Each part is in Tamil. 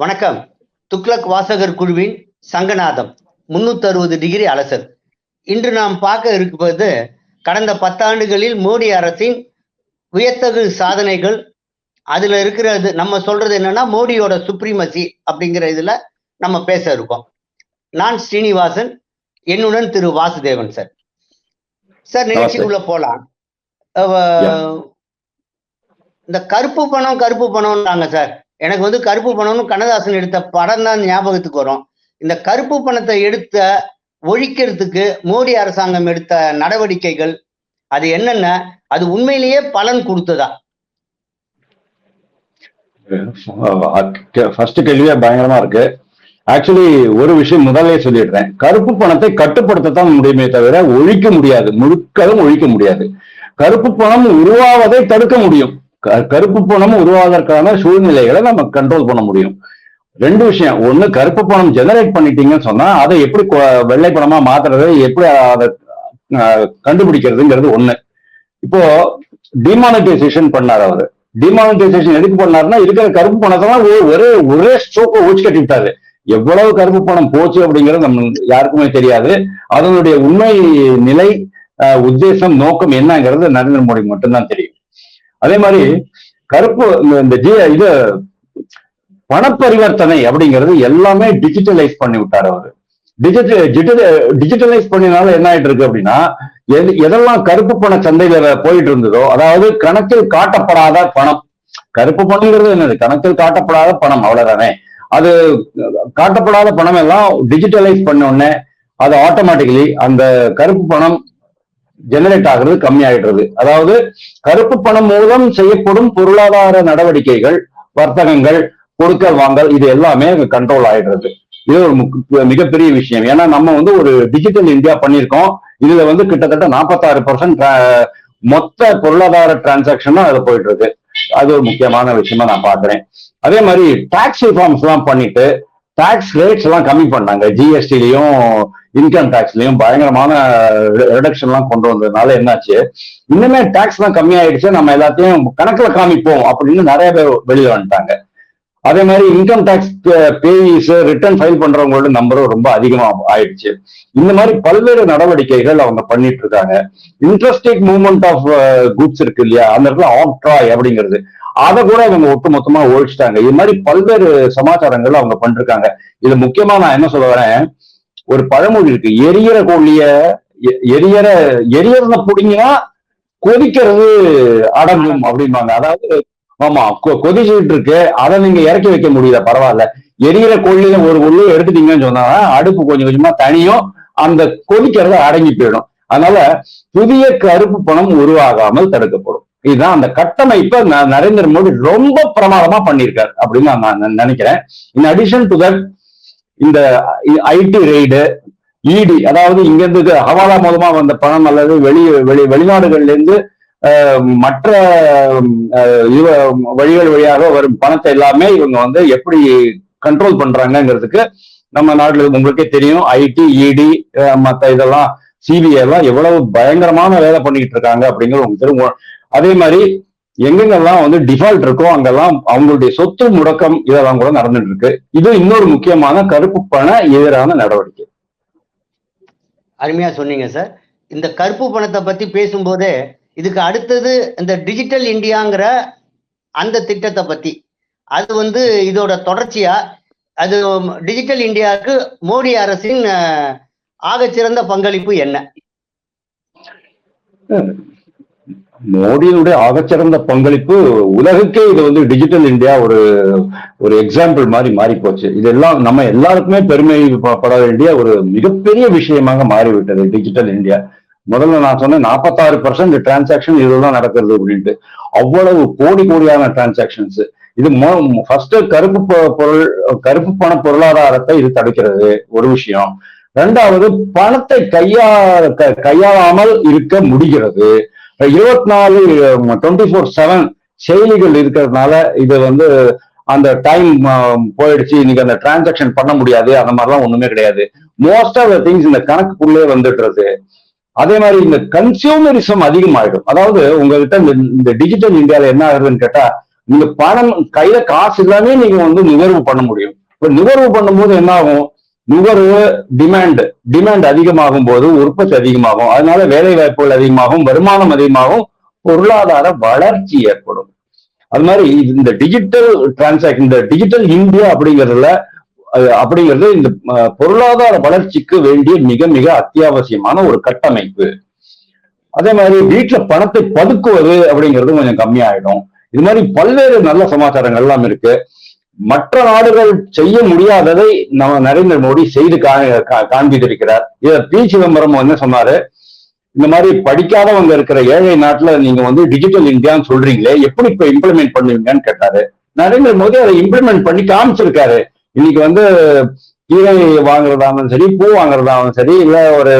வணக்கம். துக்ளக் வாசகர் குழுவின் சங்கநாதம் முன்னூத்தி அறுபது டிகிரி அலசல். இன்று நாம் பார்க்க இருப்பது கடந்த பத்தாண்டுகளில் மோடி அரசின் வியத்தகு சாதனைகள். அதுல இருக்கிறது நம்ம சொல்றது என்னன்னா மோடியோட சுப்ரீமசி அப்படிங்கிற இதுல நம்ம பேச இருக்கோம். நான் ஸ்ரீனிவாசன் என்னுடன் திரு வாசுதேவன் சார். சார் நிகழ்ச்சிக்குள்ள போலாம். இந்த கருப்பு பணம் கருப்பு பணம்ன்றாங்க சார். எனக்கு வந்து கருப்பு பணம்னு கண்ணதாசன் எடுத்த படம் தான் ஞாபகத்துக்கு வரும். இந்த கருப்பு பணத்தை எடுத்த ஒழிக்கிறதுக்கு மோடி அரசாங்கம் எடுத்த நடவடிக்கைகள் அது என்னென்ன? அது உண்மையிலேயே பலன் கொடுத்ததா? ஃபர்ஸ்ட் கேள்வியே பயங்கரமா இருக்கு. ஆக்சுவலி ஒரு விஷயம் முதல்ல சொல்லிடுறேன். கருப்பு பணத்தை கட்டுப்படுத்த தான் முடியுமே தவிர ஒழிக்க முடியாது. முழுக்களும் ஒழிக்க முடியாது. கருப்பு பணம் உருவாவதை தடுக்க முடியும். கருப்பு பணம் உருவாவதற்கான சூழ்நிலைகளை நம்ம கண்ட்ரோல் பண்ண முடியும். ரெண்டு விஷயம். ஒண்ணு கருப்பு பணம் ஜெனரேட் பண்ணிட்டீங்கன்னு சொன்னா அதை எப்படி கொ- வெள்ளை பணமா மாத்துறது எப்படி அதை கண்டுபிடிக்கிறதுங்கிறது ஒண்ணு. இப்போ டிமானிட்டைசேஷன் பண்ணார் அவரு. டிமானிட்டைசேஷன் எதுக்கு பண்ணாருன்னா இருக்கிற கருப்பு பணத்தெல்லாம் ஒ- ஒரே ஒரே ஸ்ட்ரோக்க ஒழிச்சு கட்டிவிட்டாரு. எவ்வளவு கருப்பு பணம் போச்சு அப்படிங்கிறது நம்ம யாருக்குமே தெரியாது. அதனுடைய உண்மை நிலை உத்தேசம் நோக்கம் என்னங்கிறது நரேந்திர மோடி மட்டும்தான் தெரியும். அதே மாதிரி கருப்பு இந்த- ஜி இது பணப்பரிவர்த்தனை அப்படிங்கிறது எல்லாமே டிஜிட்டலைஸ் பண்ணி விட்டார் அவரு. டிஜிட்டல் டிஜிட்டலைஸ் பண்ணினால என்ன ஆயிட்டு இருக்கு அப்படின்னா எது எதெல்லாம் கருப்பு பண சந்தையில போயிட்டு இருந்ததோ அதாவது கணக்கில் காட்டப்படாத பணம். கருப்பு பணம்ங்கிறது என்னது? கணக்கில் காட்டப்படாத பணம் அவ்வளவுதானே. அது காட்டப்படாத பணம் எல்லாம் டிஜிட்டலைஸ் பண்ண உடனே அது ஆட்டோமேட்டிக்கலி அந்த கருப்பு பணம் ஜெனரேட் ஆகுறது கம்மி அதாவது கருப்பு பணம் மூலம் செய்யப்படும் பொருளாதார நடவடிக்கைகள் வர்த்தகங்கள் கொடுக்கல் வாங்கல் இது எல்லாமே கண்ட்ரோல் ஆயிடுறது. இது ஒரு முக்- மிகப்பெரிய விஷயம். ஏன்னா நம்ம வந்து ஒரு டிஜிட்டல் இந்தியா பண்ணியிருக்கோம். இதுல வந்து கிட்டத்தட்ட நாற்பத்தாறு பர்சன்ட் மொத்த பொருளாதார டிரான்சாக்ஷனும் அதுல போயிட்டு இருக்கு அது ஒரு முக்கியமான விஷயமா நான் பாக்குறேன் அதே மாதிரி டாக்ஸ் ரிஃபார்ம்ஸ் எல்லாம் பண்ணிட்டு டாக்ஸ் ரேட்ஸ் எல்லாம் கம்மி பண்ணாங்க. ஜிஎஸ்டிலையும் இன்கம் டாக்ஸ்லயும் பயங்கரமான ரிடக்ஷன் எல்லாம் கொண்டு வந்ததுனால என்னாச்சு? இன்னுமே டாக்ஸ் எல்லாம் கம்மி ஆயிடுச்சு நம்ம எல்லாத்தையும் கணக்குல காமிப்போம் அப்படின்னு நிறைய பேர் வெளியில வந்துட்டாங்க. அதே மாதிரி income tax payees return file பண்றவங்களோட நம்பரும் ரொம்ப அதிகமா ஆயிடுச்சு. இந்த மாதிரி பல்வேறு நடவடிக்கைகள் அவங்க பண்ணிட்டு இருக்காங்க. இன்ட்ரெஸ்டிங் மூவ்மெண்ட் ஆஃப் குட்ஸ் இருக்கு இல்லையா? அந்த இடத்துல ஆக்ட்ராய் அப்படிங்கிறது. அதை கூட இவங்க ஒட்டு மொத்தமா ஒழிச்சிட்டாங்க. இது மாதிரி பல்வேறு சமாச்சாரங்கள் அவங்க பண்றாங்க இது முக்கியமா நான் என்ன சொல்ல வரேன்? ஒரு பழமொழி இருக்கு. எரியற கோழிய எ- எரியற எரியறத புடிங்கினா கொதிக்கிறது அடங்கும் அப்படிம்பாங்க. அதாவது ஆமா கொ- கொதிச்சுட்டு இருக்கு அதை நீங்க இறக்கி வைக்க முடியல பரவாயில்ல. எரியிற கோழியில ஒரு உள்ளு எடுத்துட்டீங்கன்னு சொன்னா அடுப்பு கொஞ்சம் கொஞ்சமா தனியும் அந்த கொதிக்கிறது அடங்கி போயிடும். அதனால புதிய கருப்பு பணம் உருவாகாமல் தடுக்கப்படும். இதுதான் அந்த கட்டமைப்பை ந- நரேந்திர மோடி ரொம்ப பிரமாதமா பண்ணியிருக்காரு அப்படின்னு நான் நான் நினைக்கிறேன். இன் அடிஷன் டு தட் இந்த ஐடி ரெய்டு இடி அதாவது இங்க இருந்து ஹவாலா மூலமா வந்த பணம் அல்லது வெளி வெளி வெளிநாடுகள்ல இருந்து மற்ற வழிகள் வழியாக வரும் பணத்தை எல்லாமே இவங்க வந்து எப்படி கண்ட்ரோல் பண்றாங்கிறதுக்கு நம்ம நாட்டில் உங்களுக்கே தெரியும். ஐடி இடி மற்ற இதெல்லாம் சிபிஐ எல்லாம் எவ்வளவு பயங்கரமான வேலை பண்ணிக்கிட்டு இருக்காங்க அப்படிங்கிறது உங்களுக்கு தெரியும். அதே மாதிரி எங்கெங்கெல்லாம் வந்து டிஃபால்ட் இருக்கோ அங்கெல்லாம் அவங்களுடைய சொத்து முடக்கம் இதெல்லாம் கூட நடந்துட்டு இருக்கு. இது இன்னொரு முக்கியமான கருப்பு பண எதிரான நடவடிக்கை. அருமையா சொன்னீங்க சார். இந்த கருப்பு பணத்தை பத்தி பேசும்போதே இதுக்கு அடுத்தது இந்த டிஜிட்டல் இந்தியாங்கிற அந்த திட்டத்தை பத்தி. அது வந்து இதோட தொடர்ச்சியா அது டிஜிட்டல் இந்தியாவுக்கு மோடி அரசின் ஆகச்சிறந்த பங்களிப்பு என்ன? மோடியினுடைய ஆகச்சிறந்த பங்களிப்பு உலகுக்கே இது வந்து டிஜிட்டல் இந்தியா ஒரு ஒரு எக்ஸாம்பிள் மாதிரி மாறி போச்சு இதெல்லாம் நம்ம எல்லாருக்குமே பெருமை பட வேண்டிய ஒரு மிகப்பெரிய விஷயமாக மாறிவிட்டது டிஜிட்டல் இந்தியா முதல்ல நான் சொன்னேன் நாற்பத்தாறு பர்சன்ட் டிரான்சாக்ஷன் இதுதான் நடக்கிறது அப்படின்ட்டு. அவ்வளவு கோடி கோடியான டிரான்சாக்ஷன்ஸ் இது ஃபர்ஸ்ட் கருப்பு பொருள் கருப்பு பண பொருளாதாரத்தை இது தடுக்கிறது ஒரு விஷயம். ரெண்டாவது பணத்தை கையா கையாளாமல் இருக்க முடிகிறது. இருபத்தி நாலு டுவெண்ட்டி ஃபோர் செவன் செயலிகள் இருக்கிறதுனால இது வந்து அந்த டைம் போயிடுச்சு. இன்னைக்கு அந்த டிரான்சாக்ஷன் பண்ண முடியாது. அந்த மாதிரிலாம் ஒண்ணுமே கிடையாது. மோஸ்ட் ஆஃப் த திங்ஸ் இந்த கணக்குக்குள்ளே வந்துடுறது. அதே மாதிரி இந்த கன்சியூமரிசம் அதிகமாயிடும். அதாவது உங்ககிட்ட இந்த இந்த டிஜிட்டல் இந்தியால என்ன ஆகுதுன்னு கேட்டா நீங்க பணம் கையில காசு இல்லாமே நீங்க வந்து நுகர்வு பண்ண முடியும். இப்ப நுகர்வு பண்ணும்போது என்ன ஆகும்? நுகர்வு டிமாண்ட் டிமாண்ட் அதிகமாகும் போது உற்பத்தி அதிகமாகும். அதனால வேலை வாய்ப்புகள் அதிகமாகும் வருமானம் அதிகமாகும் பொருளாதார வளர்ச்சி ஏற்படும். அது மாதிரி இந்த டிஜிட்டல் டிரான்சாக்ஷன் இந்த டிஜிட்டல் இந்தியா அப்படிங்கிறதுல அப்படிங்கிறது இந்த பொருளாதார வளர்ச்சிக்கு வேண்டிய மிக மிக அத்தியாவசியமான ஒரு கட்டமைப்பு. அதே மாதிரி வீட்டுல பணத்தை பதுக்குவது அப்படிங்கிறது கொஞ்சம் கம்மியாயிடும். இது மாதிரி பல்வேறு நல்ல சமாச்சாரங்கள் எல்லாம் இருக்கு. மற்ற நாடுகள் செய்ய முடியாததை நம்ம நரேந்திர மோடி செய்து கா- காண்பித்திருக்கிறார். இத பி. சிதம்பரம் என்ன சொன்னாரு. இந்த மாதிரி படிக்காதவங்க இருக்கிற ஏழை நாட்டுல நீங்க வந்து டிஜிட்டல் இந்தியான்னு சொல்றீங்களே எப்படி இப்ப இம்ப்ளிமெண்ட் பண்ணுவீங்கன்னு கேட்டாரு. நரேந்திர மோடி அதை இம்ப்ளிமெண்ட் பண்ணி காமிச்சிருக்காரு. இன்னைக்கு வந்து கீரை வாங்குறதாலும் சரி பூ வாங்குறதாலும் சரி இல்ல ஒரு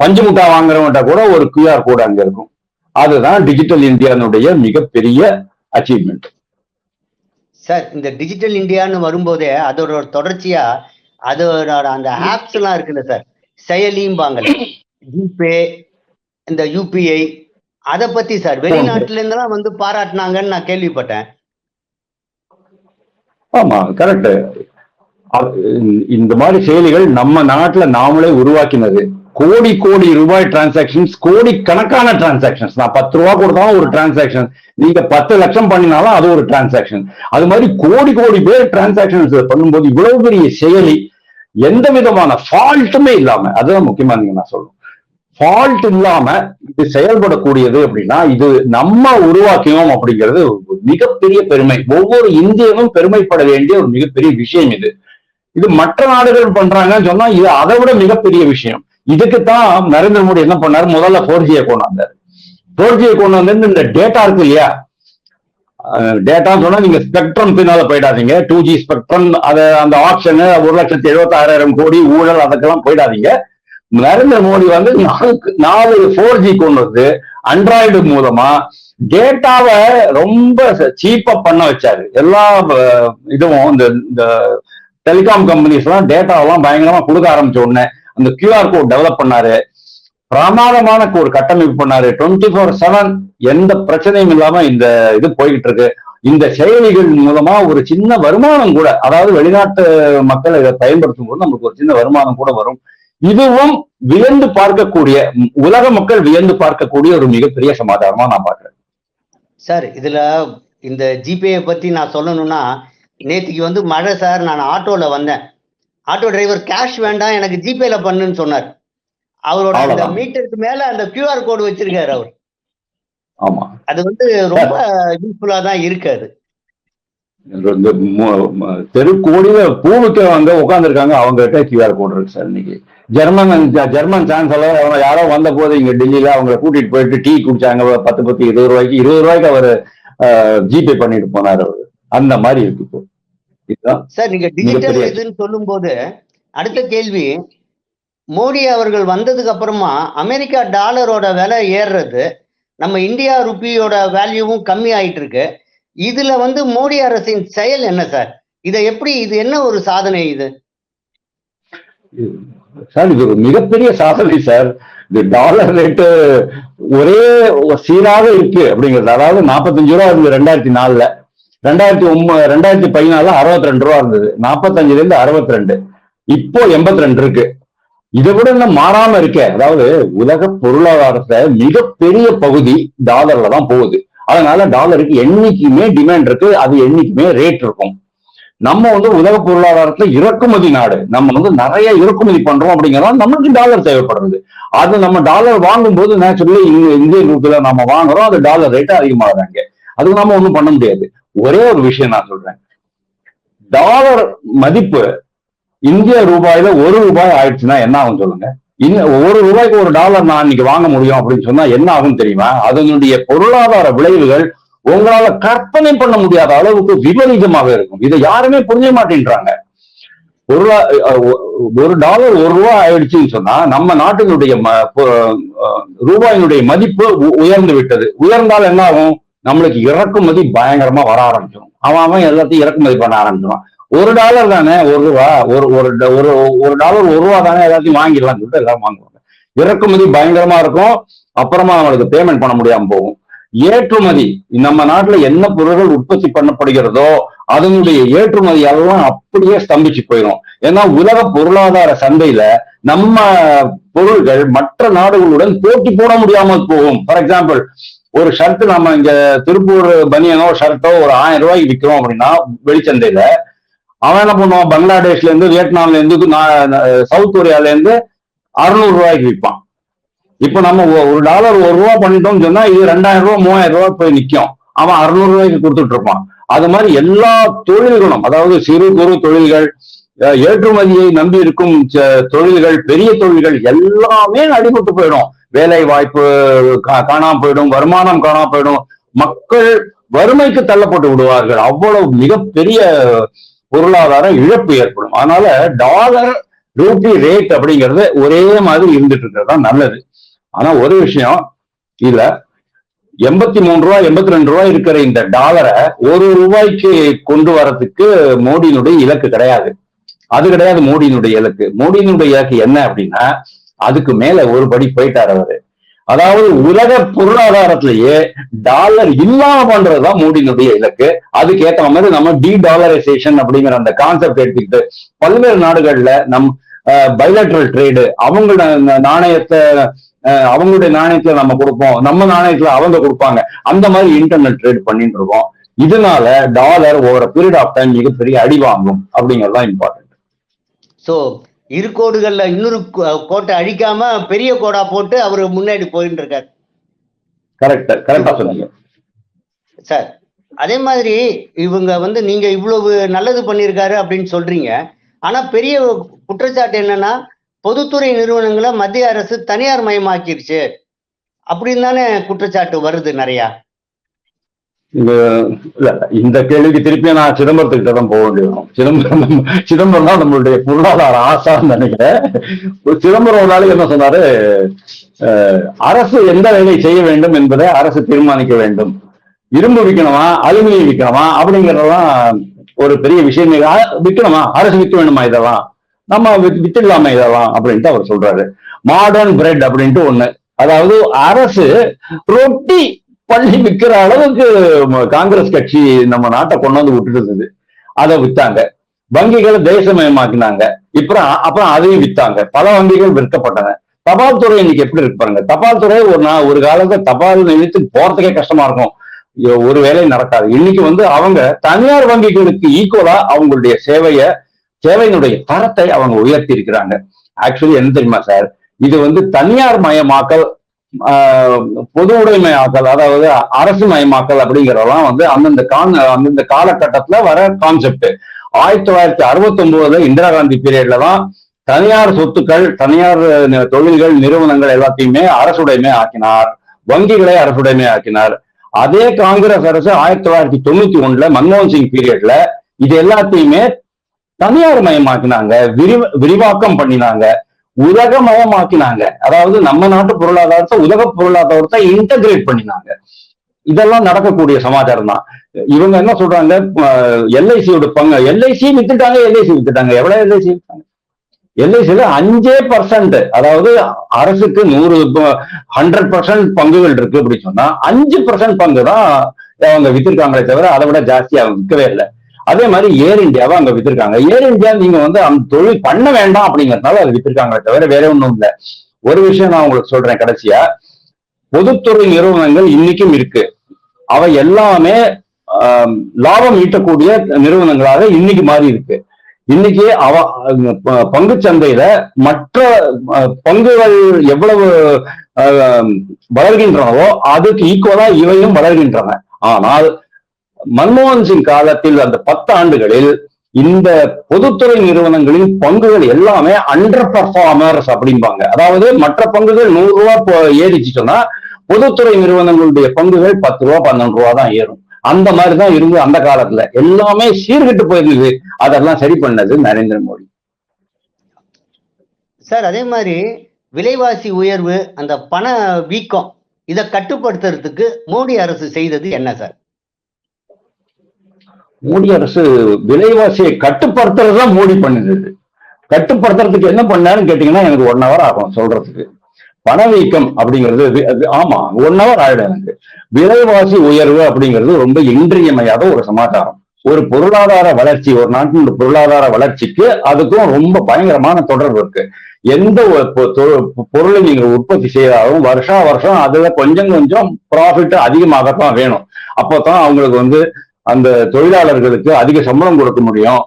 பஞ்சு முட்டாய் வாங்குறவன்ட்ட கூட ஒரு கியூஆர் கோடு அங்க இருக்கும். அதுதான் டிஜிட்டல் இந்தியானுடைய மிகப்பெரிய அச்சீவ்மெண்ட் சார் இந்த டிஜிட்டல் இந்தியான்னு வரும்போதே அதோட ஒரு தொடர்ச்சியா அதோட அந்த ஆப்ஸ் எல்லாம் இருக்குல்ல சார் செயலிம்பாங்கல்ல ஜிபே இந்த யூபிஐ அத பத்தி சார் வெளிநாட்டுல இருந்தெல்லாம் வந்து பாராட்டினாங்கன்னு நான் கேள்விப்பட்டேன். ஆமா கரெக்ட் இந்த மாதிரி செயலிகள் நம்ம நாட்டுல நாமளே உருவாக்கினது. கோடி கோடி ரூபாய் டிரான்சாக்ஷன்ஸ் கோடி கணக்கான டிரான்சாக்ஷன்ஸ் நான் பத்து ரூபா கொடுத்தாலும் ஒரு டிரான்சாக்ஷன் நீங்க பத்து லட்சம் பண்ணினாலும் அது ஒரு டிரான்சாக்ஷன் அது மாதிரி கோடி கோடி பேர் டிரான்சாக்ஷன்ஸ் பண்ணும்போது இவ்வளவு பெரிய செயலி எந்த விதமான ஃபால்ட்டுமே இல்லாம அதுதான் முக்கியமா நீங்க நான் சொல்லணும் ஃபால்ட் இல்லாம இது செயல்படக்கூடியது அப்படின்னா இது நம்ம உருவாக்கினோம் அப்படிங்கிறது மிகப்பெரிய பெருமை. ஒவ்வொரு இந்தியனும் பெருமைப்பட வேண்டிய ஒரு மிகப்பெரிய விஷயம் இது. இது மற்ற நாடுகள் பண்றாங்கன்னு சொன்னா இது அதை விட மிகப்பெரிய விஷயம். இதுக்குத்தான் நரேந்திர மோடி என்ன பண்ணாரு? முதல்ல ஃபோர் ஜியை கொண்டு வந்தாரு. ஃபோர் ஜியை கொண்டு வந்து இந்த டேட்டா இருக்கு இல்லையா? டேட்டான்னு சொன்னா நீங்க ஸ்பெக்ட்ரம் பின்னால போயிடாதீங்க. டூ ஜி ஸ்பெக்ட்ரம் அதை அந்த ஆப்ஷனு ஒரு லட்சத்தி எழுபத்தாறாயிரம் கோடி ஊழல் அதுக்கெல்லாம் போயிடாதீங்க. நரேந்திர மோடி வந்து நாலு நாலு ஃபோர் ஜி கொண்டு வந்து அண்ட்ராய்டு மூலமா டேட்டாவை ரொம்ப சீப்பா பண்ண வச்சாரு. எல்லா இதுவும் இந்த இந்த டெலிகாம் கம்பெனிஸ் எல்லாம் டேட்டாவெல்லாம் பயங்கரமா கொடுக்க ஆரம்பிச்ச உடனே அந்த கியூஆர் கோட் டெவலப் பண்ணாரு. பிரமாதமான ஒரு கட்டமைப்பு பண்ணாரு. டுவெண்ட்டி ஃபோர் செவன் எந்த பிரச்சனையும் இல்லாம இந்த இது போய்கிட்டு இருக்கு. இந்த செயலிகள் மூலமா ஒரு சின்ன வருமானம் கூட அதாவது வெளிநாட்டு மக்கள் இதை பயன்படுத்தும் போது நமக்கு ஒரு சின்ன வருமானம் கூட வரும். இதுவும் வியந்து பார்க்கக்கூடிய உலக மக்கள் வியந்து பார்க்கக்கூடிய ஒரு மிகப்பெரிய சமாதானமா நான் பாக்குறேன் சார் இதுல இந்த ஜிபே பத்தி நான் சொல்லணும்னா நேத்திக்கு வந்து மழை சார் நான் ஆட்டோல வந்தேன். ஆட்டோ டிரைவர் கேஷ் வேண்டாம் எனக்கு ஜிபேல பண்ணுன்னு சொன்னார். அவரோட அந்த. மீட்டருக்கு மேல அந்த கியூஆர் கோடு வச்சிருக்காரு அவர். ஆமா. அது வந்து ரொம்ப யூஸ்ஃபுல்லா தான் இருக்கு அது. இந்த மு- ம- தெருக்கோடியில பூ விற்க வந்து உட்காந்துருக்காங்க அவங்க கிட்ட கியூஆர் கோட் இருக்கு சார் இன்னைக்கு. ஜெர்மன் ஜெர்மன் சான்சலர் அவங்க யாரோ வந்த போது இங்க டெல்லியில அவங்கள கூட்டிட்டு போயிட்டு டீ குடிச்சாங்க. பத்து பத்து இருபது ரூபாய்க்கு இருபது ரூபாய்க்கு அவர் ஜிபே பண்ணிட்டு போனார் அவரு. அந்த மாதிரி இருக்கு இப்போ. சார் நீங்க டிஜிட்டல் இதுன்னு சொல்லும்போது அடுத்த கேள்வி மோடி அவர்கள் வந்ததுக்கு அப்புறமா அமெரிக்கா டாலரோட விலை ஏறுறது நம்ம இந்தியா ருப்பியோட வேல்யூவும் கம்மி ஆயிட்டு இருக்கு இதுல வந்து மோடி அரசின் செயல் என்ன சார்? இதை எப்படி இது என்ன ஒரு சாதனை இது? சார் இது ஒரு மிகப்பெரிய சாதனை சார். இந்த டாலர் ரேட்டு ஒரே சீராக இருக்கு அப்படிங்கிறது. அதாவது நாற்பத்தஞ்சு ரூபா இருந்தது ரெண்டாயிரத்தி நாலுல. ரெண்டாயிரத்தி ஒன்பது ரெண்டாயிரத்தி பதினாலுல அறுபத்தி ரெண்டு ரூபா இருந்தது. நாற்பத்தஞ்சுல இருந்து அறுபத்தி ரெண்டு இப்போ எண்பத்தி ரெண்டு இருக்கு இதை விட இன்னும் மாறாம இருக்க. அதாவது உலக பொருளாதாரத்துல மிகப்பெரிய பகுதி டாலர்ல தான் போகுது. அதனால டாலருக்கு என்னைக்குமே டிமாண்ட் இருக்கு அது என்னைக்குமே ரேட் இருக்கும். நம்ம வந்து உலக பொருளாதாரத்துல இறக்குமதி நாடு நம்ம வந்து நிறைய இறக்குமதி பண்றோம் அப்படிங்கிறதால நமக்கு டாலர் தேவைப்படுறது அது நம்ம டாலர் வாங்கும்போது நேச்சுரலி இந்திய ரூபில நம்ம வாங்குறோம் அது டாலர் ரேட்டு அதிகமாகுறாங்க அதுக்கு நாம ஒண்ணும் பண்ண முடியாது. ஒரே ஒரு விஷயம் நான் சொல்றேன். டாலர் மதிப்பு இந்திய ரூபாயில ஒரு ரூபாய் ஆயிடுச்சுன்னா என்ன ஆகும் சொல்லுங்க? இன்னும் ஒரு ரூபாய்க்கு ஒரு டாலர் நான் இன்னைக்கு வாங்க முடியும் அப்படின்னு சொன்னா என்ன ஆகும் தெரியுமா? அதனுடைய பொருளாதார விளைவுகள் உங்களால கற்பனை பண்ண முடியாத அளவுக்கு விபரீதமாக இருக்கும். இதை யாருமே புரிய மாட்டேன்றாங்க. ஒரு ஒரு டாலர் ஒரு ரூபாய் ஆயிடுச்சுன்னு சொன்னா நம்ம நாட்டினுடைய ம- ரூபாயினுடைய மதிப்பு உ- உயர்ந்து விட்டது. உயர்ந்தால் என்ன ஆகும்? நம்மளுக்கு இறக்குமதி பயங்கரமா வர ஆரம்பிச்சிடும் அவன் அவன் எல்லாத்தையும் இறக்குமதி பண்ண ஆரம்பிச்சிடும் ஒரு டாலர் தானே ஒரு ரூபா ஒரு ஒரு ஒரு ஒரு டாலர் ஒரு ரூபா தானே எல்லாத்தையும் வாங்கிடலாம்னு சொல்லிட்டு எல்லாரும் வாங்குவாங்க. இறக்குமதி பயங்கரமா இருக்கும் அப்புறமா அவங்களுக்கு பேமெண்ட் பண்ண முடியாம போகும். ஏற்றுமதி நம்ம நாட்டுல என்ன பொருள்கள் உற்பத்தி பண்ணப்படுகிறதோ அதனுடைய ஏற்றுமதி எல்லாம் அப்படியே ஸ்தம்பிச்சு போயிடும் ஏன்னா உலக பொருளாதார சந்தையில நம்ம பொருள்கள் மற்ற நாடுகளுடன் போட்டி போட முடியாமல் போகும். ஃபார் எக்ஸாம்பிள் ஒரு ஷர்ட் நம்ம இங்க திருப்பூர் பனியனோ ஷர்ட்டோ ஒரு ஆயிரம் ரூபாய்க்கு விற்கிறோம் அப்படின்னா வெளிச்சந்தையில அவன் என்ன பண்ணுவான்? பங்களாதேஷ்ல இருந்து வியட்நாம்ல இருந்து சவுத் கொரியால இருந்து அறுநூறு ரூபாய்க்கு விற்பான் இப்ப நம்ம ஒரு டாலர் ஒரு ரூபா பண்ணிட்டோம்னு சொன்னா இது ரெண்டாயிரம் ரூபாய் மூவாயிரம் ரூபாய் போய் நிற்கும் அவன் அறுநூறு ரூபாய்க்கு கொடுத்துட்டு இருப்பான். அது மாதிரி எல்லா தொழில்களும் அதாவது சிறு குறு தொழில்கள் ஏற்றுமதியை நம்பி இருக்கும் தொழில்கள் பெரிய தொழில்கள் எல்லாமே அடிபட்டு போயிடும். வேலை வாய்ப்பு கா- காணாம போயிடும் வருமானம் காணாம போயிடும். மக்கள் வறுமைக்கு தள்ளப்பட்டு விடுவார்கள். அவ்வளவு மிகப்பெரிய பொருளாதார இழப்பு ஏற்படும். அதனால டாலர் ரூபி ரேட் அப்படிங்கிறது ஒரே மாதிரி இருந்துட்டு இருக்கிறது தான் நல்லது. ஆனா ஒரு விஷயம் இதுல எண்பத்தி மூணு ரூபாய் எண்பத்தி ரெண்டு ரூபாய் இருக்கிற இந்த டாலரை ஒரு ரூபாய்க்கு கொண்டு வரதுக்கு மோடியினுடைய இலக்கு கிடையாது. அது கிடையாது மோடியினுடைய இலக்கு. மோடியினுடைய இலக்கு என்ன அப்படின்னா அதுக்கு மேல ஒரு படி போயிட்டார் அவரு. அதாவது உலக பொருளாதாரத்திலேயே டாலர் இல்லாம பண்றதுதான் மோடியினுடைய இலக்கு. அதுக்கு ஏத்த மாதிரி நம்ம டி டாலரைசேஷன் அப்படிங்கிற அந்த கான்செப்ட் எடுத்துக்கிட்டு பல்வேறு நாடுகள்ல நம் பைலட்ரல் ட்ரேடு அவங்களோட நாணயத்தை அவங்களுடைய நாணயத்துல நம்ம கொடுப்போம் நம்ம நாணயத்துல அவங்க கொடுப்பாங்க. அந்த மாதிரி இன்டர்நெட் ட்ரேட் பண்ணிட்டு இருக்கோம். இதனால dollar over a period of time மிகப்பெரிய அடி வாங்கும் அப்படிங்கறதுதான் இம்பார்ட்டன்ட் சோ இரு கோடுகள்ல இன்னொரு கோட்டை அழிக்காம பெரிய கோடா போட்டு அவர் முன்னாடி போயிட்டு இருக்காரு கரெக்ட் கரெக்டா சொன்னீங்க. சார் அதே மாதிரி இவங்க வந்து நீங்க இவ்வளவு நல்லது பண்ணியிருக்காரு அப்படின்னு சொல்றீங்க. ஆனா பெரிய குற்றச்சாட்டு என்னன்னா பொதுத்துறை நிறுவனங்களை மத்திய அரசு தனியார் மயமாக்கிருச்சு. அப்படின்னு தானே குற்றச்சாட்டு வருது நிறையா. இந்த இல்ல இந்த கேள்விக்கு திருப்பி நான் சிதம்பரத்துக்கிட்ட தான் போக வேண்டியது. சிதம்பரம் சிதம்பரம் தான் நம்மளுடைய பொருளாதார ஆசான்னு நினைக்கிறேன். ஒரு சிதம்பரம் ஒரு நாளைக்கு என்ன சொன்னாரு? அரசு எந்த வேலை செய்ய வேண்டும் என்பதை அரசு தீர்மானிக்க வேண்டும். இரும்பு விற்கணுமா அலுமினியம் விற்கணுமா அப்படிங்கறதெல்லாம் ஒரு பெரிய விஷயம். விற்கணுமா? அரசு விற்க வேணுமா இதெல்லாம்? நம்ம வித்துடலாமா இதெல்லாம் அப்படின்ட்டு அவர் சொல்றாரு. மாடர்ன் பிரெட் அப்படின்ட்டு ஒண்ணு. அதாவது அரசு ரொட்டி பண்ணி விற்கிற அளவுக்கு காங்கிரஸ் கட்சி நம்ம நாட்டை கொண்டு வந்து விட்டுட்டு இருந்தது. அதை வித்தாங்க. வங்கிகளை தேசமயமாக்கினாங்க. இப்புறம் அப்புறம் அதையும் வித்தாங்க. பல வங்கிகள் விற்கப்பட்டன. தபால் துறை இன்னைக்கு எப்படி இருக்கு பாருங்க. தபால் துறை ஒரு நா ஒரு காலத்துல தபால் நிலையத்து போறதுக்கே கஷ்டமா இருக்கும். ஒரு வேலை நடக்காது. இன்னைக்கு வந்து அவங்க தனியார் வங்கிகளுக்கு ஈக்குவலா அவங்களுடைய சேவைய சேவையினுடைய தரத்தை அவங்க உயர்த்தி இருக்கிறாங்க. ஆக்சுவலி என்ன தெரியுமா சார் இது வந்து தனியார் மயமாக்கல் பொது உடைமையாக்கல் அதாவது அரசு மயமாக்கல் அப்படிங்கிறதெல்லாம் வந்து அந்தந்த கான் அந்தந்த காலகட்டத்துல வர கான்செப்ட் ஆயிரத்தி தொள்ளாயிரத்தி அறுபத்தி ஒன்பதுல இந்திரா காந்தி பீரியட்ல தான் தனியார் சொத்துக்கள் தனியார் தொழில்கள் நிறுவனங்கள் எல்லாத்தையுமே அரசுடைமை ஆக்கினார். வங்கிகளை அரசுடைமை ஆக்கினார். அதே காங்கிரஸ் அரசு ஆயிரத்தி தொள்ளாயிரத்தி தொண்ணூத்தி ஒண்ணுல மன்மோகன் சிங் பீரியட்ல இது எல்லாத்தையுமே தனியார் மயமாக்கினாங்க விரிவ விரிவாக்கம் பண்ணினாங்க. உலகமயமாக்கினாங்க. அதாவது நம்ம நாட்டு பொருளாதாரத்தை உலக பொருளாதாரத்தை இன்டகிரேட் பண்ணினாங்க. இதெல்லாம் நடக்கக்கூடிய சமாச்சாரம் தான். இவங்க என்ன சொல்றாங்க? எல்ஐசியோட பங்கு எல்ஐசி வித்துட்டாங்க எல்ஐசி வித்துட்டாங்க. எவ்வளவு எல்ஐசி வித்தாங்க எல்ஐசியில அஞ்சே பர்சன்ட் அதாவது அரசுக்கு நூறு ஹண்ட்ரட் பர்சன்ட் பங்குகள் இருக்கு அப்படின்னு சொன்னா அஞ்சு பர்சன்ட் பங்கு தான் அவங்க வித்திருக்காங்களே தவிர அதை விட ஜாஸ்தி அவங்க விற்கவே இல்லை. அதே மாதிரி ஏர் இந்தியாவை அங்க வித்திருக்காங்க. ஏர் இந்தியா நீங்க வந்து அந்த தொழில் பண்ண வேண்டாம் அப்படிங்கறதுனால அதை வித்திருக்காங்களே தவிர வேற ஒண்ணும் இல்ல. ஒரு விஷயம் நான் உங்களுக்கு சொல்றேன் கடைசியா. பொதுத்துறை நிறுவனங்கள் இன்னைக்கும் இருக்கு. அவை எல்லாமே லாபம் ஈட்டக்கூடிய நிறுவனங்களாக இன்னைக்கு மாறி இருக்கு. இன்னைக்கு அவ பங்கு பங்குச் சந்தையில மற்ற பங்குகள் எவ்வளவு அஹ், வளர்கின்றனவோ அதுக்கு ஈக்குவலா இவையும் வளர்கின்றன. ஆனால் மன்மோகன் சிங் காலத்தில் அந்த பத்து ஆண்டுகளில் இந்த பொதுத்துறை நிறுவனங்களின் பங்குகள் எல்லாமே அண்டர் பர்ஃபார்மர்ஸ் அப்படிம்பாங்க. அதாவது மற்ற பங்குகள் நூறு ரூபா போ- சொன்னா பொதுத்துறை நிறுவனங்களுடைய பங்குகள் பத்து ரூபா பன்னெண்டு ரூபா தான் ஏறும். அந்த மாதிரி தான் இருந்து அந்த காலத்துல. எல்லாமே சீர்கெட்டு போயிருந்தது. அதெல்லாம் சரி பண்ணது நரேந்திர மோடி. சார் அதே மாதிரி விலைவாசி உயர்வு அந்த பண வீக்கம் இதை கட்டுப்படுத்துறதுக்கு மோடி அரசு செய்தது என்ன சார்? மோடி அரசு விலைவாசியை கட்டுப்படுத்துறது தான் மோடி பண்ணுது. கட்டுப்படுத்துறதுக்கு என்ன பண்ணாருன்னு கேட்டீங்கன்னா எனக்கு ஒன் ஹவர் ஆகும் சொல்றதுக்கு. பணவீக்கம் அப்படிங்கிறது அது ஆமா ஒன் ஹவர் ஆயிடும் எனக்கு. விலைவாசி உயர்வு அப்படிங்கிறது ரொம்ப இன்றியமையாத ஒரு சமாச்சாரம். ஒரு பொருளாதார வளர்ச்சி ஒரு நாட்டின் பொருளாதார வளர்ச்சிக்கு அதுக்கும் ரொம்ப பயங்கரமான தொடர்பு இருக்கு. எந்த ஒரு பொ- பொருளை நீங்க உற்பத்தி செய்தாலும் வருஷா வருஷம் அதுல கொஞ்சம் கொஞ்சம் ப்ராஃபிட் அதிகமாகத்தான் வேணும். அப்போதான் அவங்களுக்கு வந்து அந்த தொழிலாளர்களுக்கு அதிக சம்பளம் கொடுக்க முடியும்.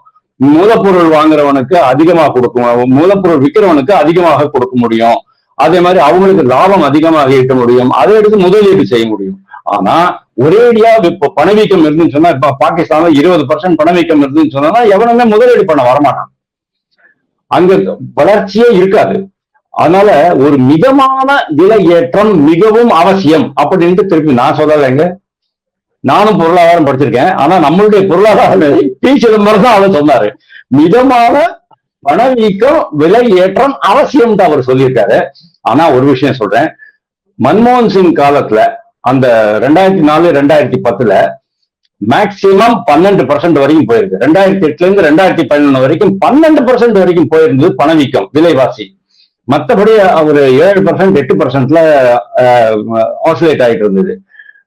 மூலப்பொருள் வாங்குறவனுக்கு அதிகமாக கொடுக்கும் மூலப்பொருள் விற்கிறவனுக்கு அதிகமாக கொடுக்க முடியும். அதே மாதிரி அவங்களுக்கு லாபம் அதிகமாக ஈட்ட முடியும். அதை எடுத்து முதலீடு செய்ய முடியும். ஆனா ஒரேடியா இப்ப பணவீக்கம் இருந்துன்னு சொன்னா இப்ப பாகிஸ்தான்ல இருபது பர்சன்ட் பணவீக்கம் இருந்துன்னு சொன்னா எவனுமே முதலீடு பண்ண வரமாட்டான். அங்க வளர்ச்சியே இருக்காது. அதனால ஒரு மிதமான விலை ஏற்றம் மிகவும் அவசியம். அப்படின்ட்டு திருப்பி நான் சொல்லலைங்க. நானும் பொருளாதாரம் படிச்சிருக்கேன். ஆனா நம்மளுடைய பொருளாதாரம் பி சிதம்பரம் தான் அவர் சொன்னாரு. மிதமான பணவீக்கம் விலை ஏற்றம் அவசியம் அவர் சொல்லியிருக்காரு. ஆனா ஒரு விஷயம் சொல்றேன். மன்மோகன் சிங் காலத்துல அந்த ரெண்டாயிரத்தி நாலு ரெண்டாயிரத்தி பத்துல மேக்சிமம் பன்னெண்டு பர்சன்ட் வரைக்கும் போயிருக்கு ரெண்டாயிரத்தி எட்டுல இருந்து ரெண்டாயிரத்தி பதினொன்று வரைக்கும் பன்னெண்டு பர்சன்ட் வரைக்கும் போயிருந்தது பணவீக்கம் விலைவாசி. மற்றபடி ஒரு ஏழு பர்சன்ட் எட்டு பர்சன்ட்ல ஆசிலேட் ஆயிட்டு இருந்தது.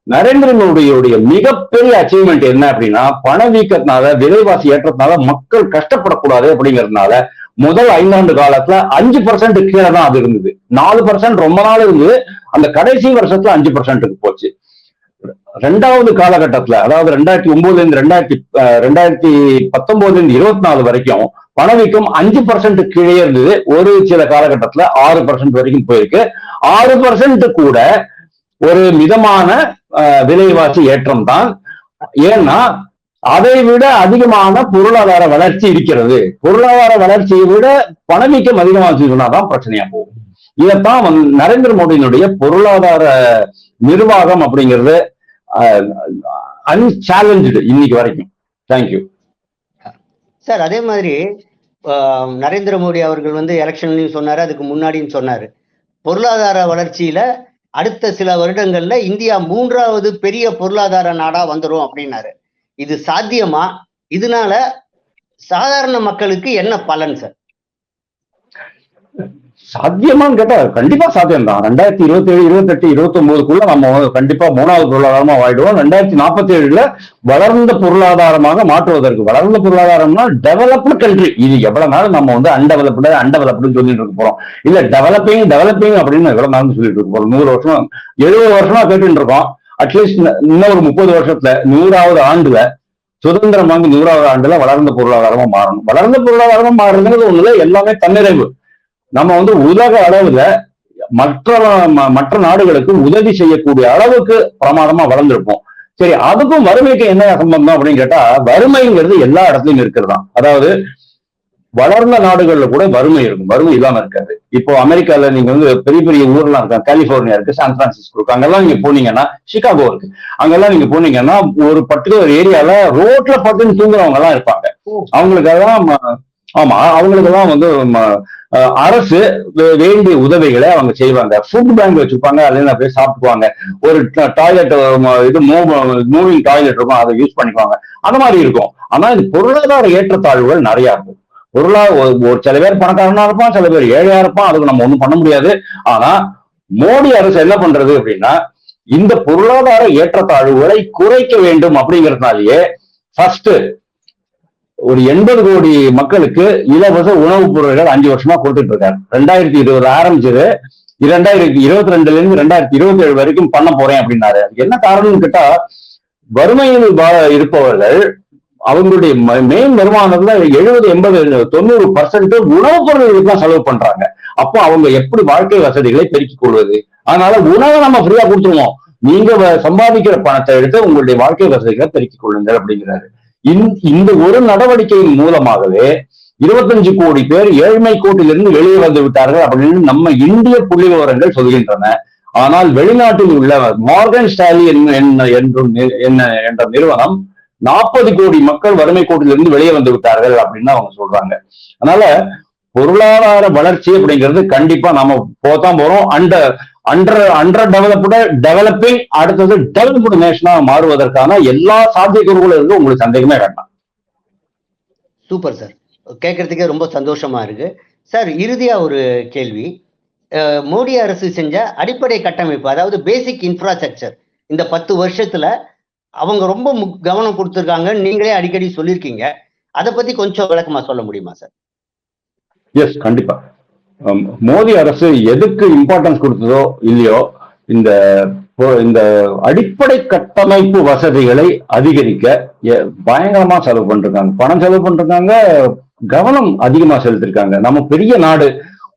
நரேந்திர மோடியுடைய மிகப்பெரிய அச்சீவ்மெண்ட் என்ன அப்படின்னா பணவீக்கத்தினால விலைவாசி ஏற்றத்தினால மக்கள் கஷ்டப்படக்கூடாது அப்படிங்கறதுனால முதல் ஐந்தாண்டு காலத்துல அஞ்சு பர்சன்ட் கீழே தான் அது இருந்தது. நாலு பர்சன்ட் ரொம்ப நாள் இருந்தது. அந்த கடைசி வருஷத்துல அஞ்சு பர்சன்ட்டுக்கு போச்சு. ரெண்டாவது காலகட்டத்துல அதாவது ரெண்டாயிரத்தி ஒன்பதுல இருந்து ரெண்டாயிரத்தி ரெண்டாயிரத்தி பத்தொன்பதுல இருந்து இருபத்தி நாலு வரைக்கும் பணவீக்கம் அஞ்சு பர்சன்ட் கீழே இருந்தது. ஒரு சில காலகட்டத்துல ஆறு பர்சன்ட் வரைக்கும் போயிருக்கு. ஆறு பர்சன்ட் கூட ஒரு மிதமான விலைவாசி ஏற்றம் தான் ஏன்னா அதை விட அதிகமான பொருளாதார வளர்ச்சி இருக்கிறது. பொருளாதார வளர்ச்சியை விட பணவீக்கம் அதிகமாக சொன்னாதான் பிரச்சனையா போகும். இதைத்தான் வந்து நரேந்திர மோடியினுடைய பொருளாதார நிர்வாகம் அப்படிங்கிறது அன்சேலஞ்சு இன்னைக்கு வரைக்கும். தேங்க்யூ சார் அதே மாதிரி ஆஹ், நரேந்திர மோடி அவர்கள் வந்து எலெக்ஷன்லையும் சொன்னாரு அதுக்கு முன்னாடியும் சொன்னாரு. பொருளாதார வளர்ச்சியில அடுத்த சில வருடங்கள்ல இந்தியா மூன்றாவது பெரிய பொருளாதார நாடா வந்துடும் அப்படின்னாரு. இது சாத்தியமா? இதனால சாதாரண மக்களுக்கு என்ன பலன் சார்? சாத்தியமான்னு கேட்டா கண்டிப்பா சாத்தியம் தான் ரெண்டாயிரத்தி இருபத்தி ஏழு இருபத்தெட்டு இருபத்தி ஒன்பதுக்குள்ள நம்ம வந்து கண்டிப்பா மூணாவது பொருளாதாரமா வாயிடுவோம் ரெண்டாயிரத்தி நாற்பத்தி ஏழுல வளர்ந்த பொருளாதாரமாக மாற்றுவதற்கு. வளர்ந்த பொருளாதாரம்னா டெவலப்டு கண்ட்ரி இது எவ்வளவு நாள் நம்ம வந்து அன்டெவலப்டு அன்டெவலப்டுன்னு சொல்லிட்டு இருக்க போறோம். இல்ல டெவலப்பிங் டெவலப்பிங் அப்படின்னு எவ்வளவு நாள் சொல்லிட்டு இருக்க போறோம். நூறு வருஷம் எழுபது வருஷமா கேட்டுட்டு இருக்கோம். அட்லீஸ்ட் இன்னும் ஒரு முப்பது வருஷத்துல நூறாவது ஆண்டுல சுதந்திரம் வாங்கி நூறாவது ஆண்டுல வளர்ந்த பொருளாதாரமா மாறணும். வளர்ந்த பொருளாதாரமா மாறுறதுங்கிறது ஒண்ணுல எல்லாமே தன்னிறைவு. நம்ம வந்து உலக அளவுல மற்ற மற்ற நாடுகளுக்கு உதவி செய்யக்கூடிய அளவுக்கு பிரமாதமா வளர்ந்திருப்போம். சரி அதுக்கும் வறுமைக்கு என்ன சம்பந்தம் அப்படின்னு கேட்டா வறுமைங்கிறது எல்லா இடத்துலயும் இருக்கிறதா அதாவது வளர்ந்த நாடுகள்ல கூட வறுமை இருக்கும் வறுமை இல்லாம இருக்காது. இப்போ அமெரிக்கால நீங்க வந்து பெரிய பெரிய ஊர்லாம் இருக்காங்க கலிபோர்னியா இருக்கு சான் பிரான்சிஸ்கோ இருக்கு அங்கெல்லாம் நீங்க போனீங்கன்னா சிகாகோ இருக்கு. அங்கெல்லாம் நீங்க போனீங்கன்னா ஒரு பர்டிகுலர் ஏரியால ரோட்ல படுத்துன்னு தூங்குறவங்க எல்லாம் இருப்பாங்க. அவங்களுக்கெல்லாம் ஆமா அவங்களுக்கு அவங்களுக்கெல்லாம் வந்து ம- அரசு வேண்டிய உதவிகளை அவங்க செய்வாங்க. ஃபுட் பேங்க் வச்சிருப்பாங்க அதுல அப்படியே சாப்பிட்டுக்குவாங்க. ஒரு டாய்லெட் இது மூவிங் டாய்லெட் இருக்கும் அதை யூஸ் பண்ணிக்குவாங்க. அந்த மாதிரி இருக்கும். ஆனா இது பொருளாதார ஏற்றத்தாழ்வுகள் நிறைய இருக்கும். பொருளாதார ஒரு- சில பேர் பணக்காரனா இருப்பான் சில பேர் ஏழையா இருப்பான் அதுக்கு நம்ம ஒண்ணும் பண்ண முடியாது. ஆனா மோடி அரசு என்ன பண்றது அப்படின்னா இந்த பொருளாதார ஏற்றத்தாழ்வுகளை குறைக்க வேண்டும் அப்படிங்கிறதுனாலயே ஃபர்ஸ்ட் ஒரு எண்பது கோடி மக்களுக்கு இலவச உணவுப் பொருள்கள் அஞ்சு வருஷமா கொடுத்துட்டு இருக்காரு ரெண்டாயிரத்தி இருபது ஆரம்பிச்சது. இரண்டாயிரத்தி இருபத்தி ரெண்டுல இருந்து ரெண்டாயிரத்தி இருபத்தி ஏழு வரைக்கும் பண்ண போறேன் அப்படின்னாரு. அதுக்கு என்ன காரணம்னு கேட்டா வறுமையில் இருப்பவர்கள் அவங்களுடைய மெயின் வருமானத்துல எழுபது எண்பது தொண்ணூறு பர்சன்ட் உணவுப் பொருள்களுக்கு தான் செலவு பண்றாங்க. அப்போ அவங்க எப்படி வாழ்க்கை வசதிகளை பெருக்கிக் கொள்வது? அதனால உணவை நம்ம ஃப்ரீயா கொடுத்துருவோம். நீங்க வ- சம்பாதிக்கிற பணத்தை எடுத்து உங்களுடைய வாழ்க்கை வசதிகளை பெருக்கிக் கொள்ளுங்கள் அப்படிங்கிறாரு. இந்த- இந்த ஒரு நடவடிக்கையின் மூலமாகவே இருபத்தஞ்சு கோடி பேர் ஏழ்மை கோட்டிலிருந்து வெளியே வந்து விட்டார்கள் அப்படின்னு நம்ம இந்திய புள்ளி விவரங்கள் சொல்கின்றன. ஆனால் வெளிநாட்டில் உள்ள மார்கன் ஸ்டாலி என்ன- என்றும் என்ன என்ற நிறுவனம் நாற்பது கோடி மக்கள் வறுமை கோட்டிலிருந்து வெளியே வந்து விட்டார்கள் அப்படின்னு அவங்க சொல்றாங்க. அதனால பொருளாதார வளர்ச்சி அப்படிங்கிறது கண்டிப்பா நாம போதான் போறோம். Under under under developed developing அடுத்தது டெவலப்டு நேஷனா மாறுவதற்கான எல்லா சாத்தியக்கூறுகளும் இருந்து உங்களுக்கு சந்தேகமே வேண்டாம். சூப்பர் சார் கேட்கறதுக்கே ரொம்ப சந்தோஷமா இருக்கு. சார் இறுதியா ஒரு கேள்வி. மோடி அரசு செஞ்ச அடிப்படை கட்டமைப்பு அதாவது பேசிக் இன்ஃப்ராஸ்ட்ரக்சர் இந்த பத்து வருஷத்துல அவங்க ரொம்ப கவனம் கொடுத்துருக்காங்க நீங்களே அடிக்கடி சொல்லியிருக்கீங்க. அதை பத்தி கொஞ்சம் விளக்கமா சொல்ல முடியுமா சார் எஸ் கண்டிப்பா. மோடி அரசு எதுக்கு இம்பார்ட்டன்ஸ் கொடுத்ததோ இல்லையோ இந்த இந்த அடிப்படை கட்டமைப்பு வசதிகளை அதிகரிக்க பயங்கரமா செலவு பண்ணிருக்காங்க. பணம் செலவு பண்ணிருக்காங்க கவனம் அதிகமா செலுத்திருக்காங்க. நம்ம பெரிய நாடு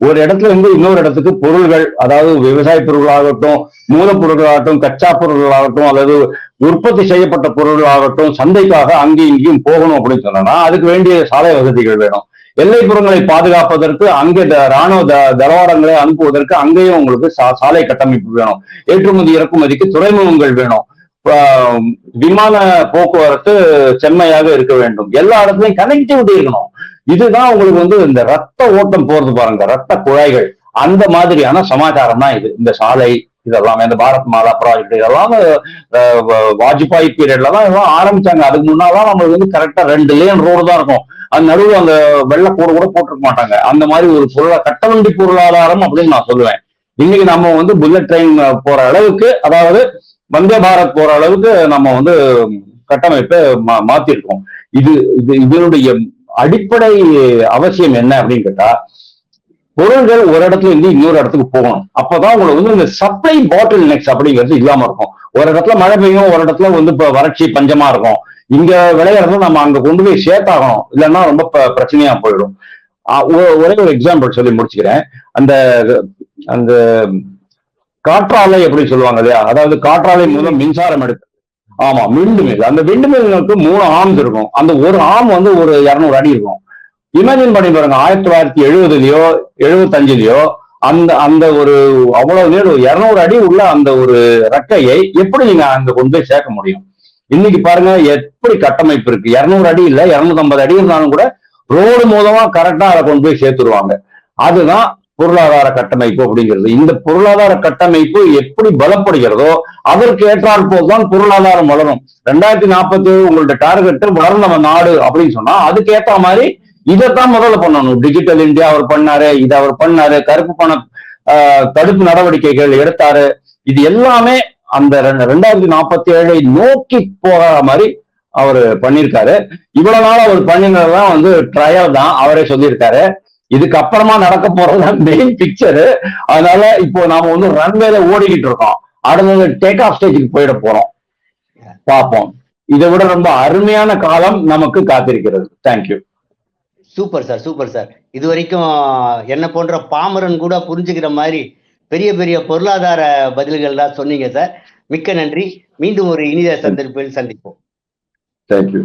ஒரு இடத்துல இருந்து இன்னொரு இடத்துக்கு பொருள்கள் அதாவது விவசாய பொருள்களாகட்டும் மூலப்பொருள்களாகட்டும் கச்சா பொருள்களாகட்டும் அல்லது உற்பத்தி செய்யப்பட்ட பொருள்களாகட்டும் சந்தைக்காக அங்கேயும் இங்கேயும் போகணும் அப்படின்னு சொன்னோம்னா அதுக்கு வேண்டிய சாலை வசதிகள் வேணும். எல்லைப்புறங்களை பாதுகாப்பதற்கு அங்கே த- ராணுவ த- தளவாடங்களை அனுப்புவதற்கு அங்கேயும் உங்களுக்கு சா- சாலை கட்டமைப்பு வேணும். ஏற்றுமதி இறக்குமதிக்கு துறைமுகங்கள் வேணும். விமான போக்குவரத்து செம்மையாக இருக்க வேண்டும். எல்லா இடத்துலையும் கனெக்டிவிட்டி இருக்கணும். இதுதான் உங்களுக்கு வந்து இந்த ரத்த ஓட்டம் போறது பாருங்க. ரத்த குழாய்கள். அந்த மாதிரியான சமாச்சாரம் தான் இது. இந்த சாலை இதெல்லாம் இந்த பாரத் மாதா ப்ராஜெக்ட் இதெல்லாம் வாஜ்பாய் பீரியட்ல தான் இதெல்லாம் ஆரம்பிச்சாங்க. அதுக்கு முன்னாலாம் நம்மளுக்கு வந்து கரெக்டா ரெண்டு லேன் ரோடு தான் இருக்கும். அது நடுவில் அந்த வெள்ளக்கூடு கூட போட்டிருக்க மாட்டாங்க. அந்த மாதிரி ஒரு பொருளா கட்டவண்டி பொருளாதாரம் அப்படின்னு நான் சொல்லுவேன். இன்னைக்கு நம்ம வந்து புல்லட் ட்ரெயின் போற அளவுக்கு அதாவது வந்தே பாரத் போற அளவுக்கு நம்ம வந்து கட்டமைப்பை மா- மாத்திருக்கோம். இது இது இதனுடைய அடிப்படை அவசியம் என்ன அப்படின்னு கேட்டா பொருள்கள் ஒரு இடத்துல இருந்து இன்னொரு இடத்துக்கு போகணும். அப்பதான் உங்களுக்கு வந்து இந்த சப்ளை பாட்டில் நெக்ஸ் அப்படிங்கிறது இல்லாம இருக்கும். ஒரு இடத்துல மழை பெய்யும் ஒரு இடத்துல வந்து இப்ப வறட்சி பஞ்சமா இருக்கும். இங்க விளையாடுறது நம்ம அங்க கொண்டு போய் சேர்த்தாகணும். இல்லைன்னா ரொம்ப பிரச்சனையா போயிடும். ஒரே ஒரு எக்ஸாம்பிள் சொல்லி முடிச்சுக்கிறேன். அந்த அந்த காற்றாலை அப்படின்னு சொல்லுவாங்க இல்லையா? அதாவது காற்றாலை மூலம் மின்சாரம் எடுத்து ஆமா விண்டு மில் அந்த விண்டு மில்லுக்கு மூணு ஆர்ம்ஸ் இருக்கும். அந்த ஒரு ஆர்ம் வந்து ஒரு இரநூறு அடி இருக்கும். இமேஜின் பண்ணி பாருங்க ஆயிரத்தி தொள்ளாயிரத்தி எழுபதுலயோ எழுபத்தஞ்சுலயோ அந்த அந்த ஒரு அவ்வளவு நேரம் இருநூறு அடி உள்ள அந்த ஒரு ரெக்கையை எப்படி நீங்க அங்க கொண்டு போய் சேர்க்க முடியும்? இன்னைக்கு பாருங்க எப்படி கட்டமைப்பு இருக்கு? இருநூறு அடி இல்ல இருநூத்தி ஐம்பது அடி இருந்தாலும் கூட ரோடு மூலமா கரெக்டா அதை கொண்டு போய் சேர்த்துருவாங்க. அதுதான் பொருளாதார கட்டமைப்பு அப்படிங்கிறது. இந்த பொருளாதார கட்டமைப்பு எப்படி பலப்படுகிறதோ அதற்கு ஏற்றால் போல்தான் பொருளாதாரம் வளரும். ரெண்டாயிரத்தி நாற்பத்தி ஏழு உங்களுடைய டார்கெட் வளர்ந்த நம்ம நாடு அப்படின்னு சொன்னா அதுக்கு ஏற்ற மாதிரி இதைத்தான் முதல்ல பண்ணணும். டிஜிட்டல் இந்தியா அவர் பண்ணாரு இதை அவர் பண்ணாரு கருப்பு பண தடுப்பு நடவடிக்கைகள் எடுத்தாரு. இது எல்லாமே அந்த ரெண்டு- ரெண்டாயிரத்தி நாற்பத்தி ஏழை நோக்கி போகிற மாதிரி அவர் பண்ணியிருக்காரு இவ்வளவு நாள் அவர் பண்ணினதுதான் வந்து ட்ரையல் தான் அவரே சொல்லியிருக்காரு. இதுக்கு அப்புறமா நடக்க போறது மெயின் பிக்சரு அதனால இப்போ நாம வந்து ரன்வேல ஓடிக்கிட்டு இருக்கோம். அடுத்தது டேக் ஆஃப் ஸ்டேஜுக்கு போயிட போறோம். பார்ப்போம். இதை விட ரொம்ப அருமையான காலம் நமக்கு காத்திருக்கிறது. Thank you super sir super sir. இது வரைக்கும் என்ன போன்ற பாமரன் கூட புரிஞ்சுக்கிற மாதிரி பெரிய பெரிய பொருளாதார பதில்கள் தான் சொன்னீங்க சார். மிக்க நன்றி. மீண்டும் ஒரு இனித சந்தர்ப்பில் சந்திப்போம். தேங்க்யூ